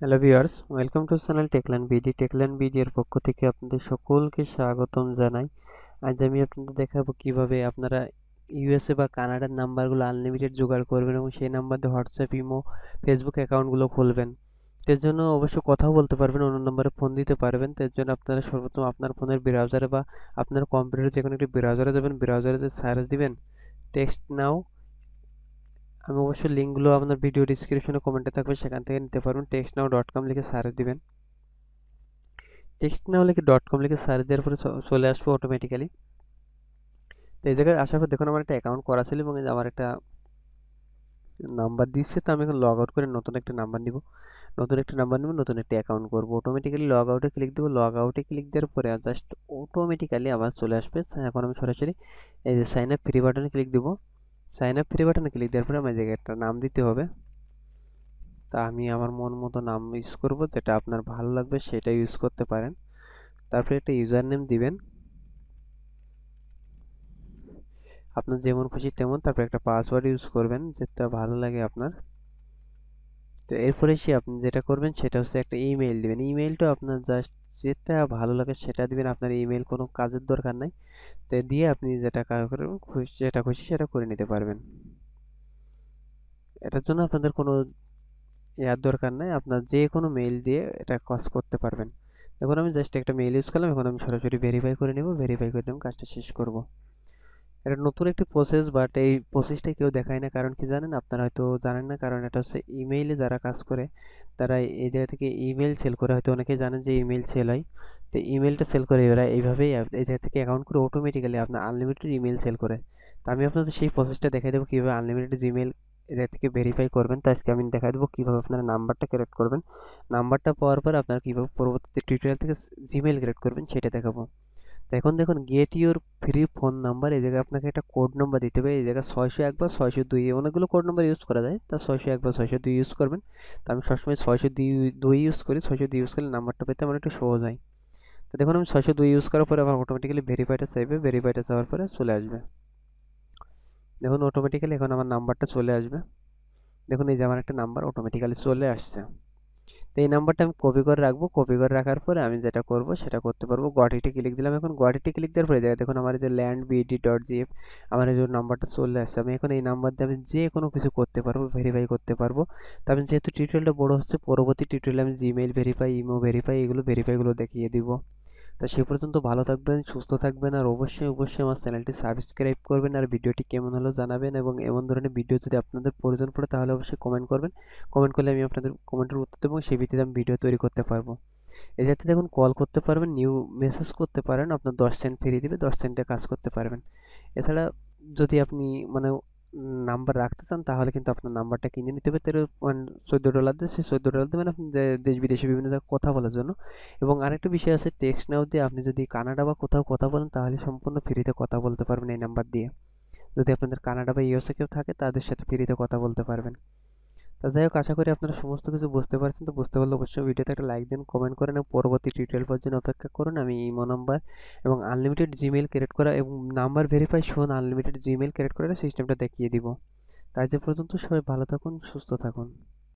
Hello viewers, welcome to channel Techland BD. Techland BD এর পক্ষ থেকে আপনাদের সকলকে স্বাগতম জানাই। আজ আমি আপনাদের দেখাবো কীভাবে আপনারা ইউএসএ বা কানাডার নাম্বারগুলো আনলিমিটেড জোগাড় করবেন এবং সেই নাম্বার দিয়ে হোয়াটসঅ্যাপ, ইমো, ফেসবুক অ্যাকাউন্টগুলো খুলবেন। এর জন্য অবশ্য কথাও বলতে পারবেন, অন্য নম্বরে ফোন দিতে পারবেন। এর জন্য আপনারা সর্বপ্রথম আপনার ফোনের ব্রাউজারে বা আপনার কম্পিউটারে যে কোনো একটি ব্রাউজারে যাবেন। ব্রাউজারে সার্চ দিবেন টেক্সট নাও আমি অবশ্যই লিঙ্কগুলো আপনার ভিডিও ডিসক্রিপশনে কমেন্টে থাকবে, সেখান থেকে নিতে পারবেন। টেক্সট নাও ডট কম লিখে সার্চ দিবেন। টেক্সট নাও লিখে ডট কম লিখে সার্চ দেওয়ার পরে চলে আসব অটোমেটিক্যালি তো এই জায়গায় আসার পর দেখুন, আমার একটা অ্যাকাউন্ট করা ছিল এবং আমার একটা নাম্বার দিচ্ছে, তো আমি এখন লগ আউট করে নতুন একটা নাম্বার নিব। নতুন একটা নাম্বার নেব, নতুন একটা অ্যাকাউন্ট করব। অটোমেটিক্যালি লগ আউটে ক্লিক দেবো। লগ আউটে ক্লিক দেওয়ার পরে জাস্ট অটোমেটিক্যালি আবার চলে আসবে। এখন আমি সরাসরি এই যে সাইন আপ ফ্রি বাটনে ক্লিক দেবো। সাইন আপ ফ্রি বাটনে ক্লিক দেওয়ার পরে আমার জায়গায় একটা নাম দিতে হবে। তা আমি আমার মন মতো নাম ইউজ করব, যেটা আপনার ভালো লাগবে সেটা ইউজ করতে পারেন। তারপরে একটা ইউজার নেম দিবেন। আপনার যেমন খুশি তেমন তারপরে একটা পাসওয়ার্ড ইউজ করবেন, যেটা ভালো লাগে আপনার। তো এরপরে সে আপনি যেটা করবেন সেটা হচ্ছে একটা ইমেইল দিবেন। ইমেইলটা আপনার জাস্ট যেটা ভালো লাগে সেটা দিবেন। আপনার ইমেল কোনো কাজের দরকার নাই। তো দিয়ে আপনি যেটা খুশি যেটা খুশি সেটা করে নিতে পারবেন। এটার জন্য আপনাদের কোনো ইয়ার দরকার নাই। আপনার যে কোনো মেইল দিয়ে এটা কাজ করতে পারবেন। এখন আমি জাস্ট একটা মেইল ইউজ করলাম। এখন আমি সরাসরি ভেরিফাই করে নেব। ভেরিফাই করে নেব, কাজটা শেষ করব। এটা নতুন একটি প্রসেস বাট এই প্রসেসটা কেউ দেখায় না। কারণ কি জানেন? আপনারা হয়তো জানেন না। কারণ এটা হচ্ছে ইমেইলে যারা কাজ করে তারা এই জায়গা থেকে ইমেল সেল করে, হয়তো অনেকে জানেন যে ইমেল সেল হয়। তো ইমেলটা সেল করে এরা এইভাবেই এই জায়গা থেকে অ্যাকাউন্ট করে অটোমেটিক্যালি আপনার আনলিমিটেড ইমেল সেল করে। তো আমি আপনাদের সেই প্রসেসটা দেখাই দেবো কীভাবে আনলিমিটেড ইমেল এটা থেকে ভেরিফাই করবেন। তো আজকে আমি দেখা দেবো কীভাবে আপনারা নাম্বারটা ক্রিয়েট করবেন। নাম্বারটা পাওয়ার পর আপনারা কীভাবে পরবর্তীতে টিউটোরিয়াল থেকে জিমেল ক্রিয়েট করবেন সেটা দেখাবো। তো এখন দেখুন get your free phone number এই জায়গায় আপনাকে একটা কোড নাম্বার দিতে হবে। এই জায়গায় ছয়শো এক বা ছয়শো দুই অনেকগুলো কোড নাম্বার ইউজ করা যায়। তা ছয়শো এক বা ছয়শো দুই ইউজ করবেন। তো আমি সবসময় ছয়শো দুই ইউজ করি। ছয়শো দুই ইউজ করলে নাম্বারটা পেতে আমার একটু সহজ হয়। তো দেখুন, আমি ছয়শো দুই ইউজ করার পরে আমার অটোমেটিক্যালি ভেরিফাইটা চাইবে ভেরিফাইটা চাওয়ার পরে চলে আসবে। দেখুন অটোমেটিক্যালি এখন আমার নাম্বারটা চলে আসবে। দেখুন, এই যে আমার একটা নাম্বার অটোমেটিক্যালি চলে আসছে। তো এই নাম্বারটা আমি কপি করে রাখব। কপি করে রাখার পরে আমি যেটা করব, সেটা করতে পারব। গটিটি ক্লিক দিলাম। এখন গটিটি ক্লিক দেওয়ার পরে দেখুন, আমার যে ল্যান্ড বিডি ডট জিএফ আমার যে নাম্বারটা চলে আসছে। আমি এখন এই নাম্বার দিয়ে আমি যে কোনো কিছু করতে পারব ভেরিফাই করতে পারব। তো আমি যেহেতু টিউটোরিয়ালটা বড় হচ্ছে, পরবর্তী টিউটোরিয়ালে আমি জিমেইল ভেরিফাই ইমো ভেরিফাই এগুলো ভেরিফাইগুলো দেখিয়ে দিব। তা সে পর্যন্ত ভালো থাকবেন, সুস্থ থাকবেন আর অবশ্যই অবশ্যই আমার চ্যানেলটি সাবস্ক্রাইব করবেন আর ভিডিওটি কেমন হলো জানাবেন এবং এমন ধরনের ভিডিও যদি আপনাদের প্রয়োজন পড়ে তাহলে অবশ্যই কমেন্ট করবেন। কমেন্ট করলে আমি আপনাদের কমেন্টের উত্তর দেবো সেই ভিত্তিতে আমি ভিডিও তৈরি করতে পারব। এই যাতে দেখুন কল করতে পারবেন নিউ মেসেজ করতে পারেন, আপনার দশ সেন্ট ফ্রি দিবে, দশ সেন্টে কাজ করতে পারবেন। এছাড়া যদি আপনি মানে নাম্বার রাখতে চান, তাহলে কিন্তু আপনার নাম্বারটা কিনে নিতে হবে। তেরো পয়েন্ট চোদ্দ ডলার দিয়ে, সেই চোদ্দ ডলার দেবেন আপনি দেশ বিদেশে বিভিন্ন জায়গায় কথা বলার জন্য। এবং আরেকটা বিষয় আছে টেক্সট নাও দিয়ে আপনি যদি কানাডা বা কোথাও কথা বলেন, তাহলে সম্পূর্ণ ফ্রিতে কথা বলতে পারবেন এই নাম্বার দিয়ে। যদি আপনাদের কানাডা বা ইউএসএ কেউ থাকে, তাদের সাথে ফ্রিতে কথা বলতে পারবেন। তা যাই হোক, আশা করি আপনারা সমস্ত কিছু বুঝতে পারছেন। তো বুঝতে পারলে অবশ্যই ভিডিওতে একটা লাইক দিন কমেন্ট করেন এবং পরবর্তী টিউটোরিয়াল পর্যন্ত অপেক্ষা করুন। আমি ইমো নাম্বার এবং আনলিমিটেড জিমেল ক্রিয়েট করা এবং নাম্বার ভেরিফাই শোন আনলিমিটেড জিমেল ক্রিয়েট করার সিস্টেমটা দেখিয়ে দিব। তাই যে পর্যন্ত সবাই ভালো থাকুন, সুস্থ থাকুন।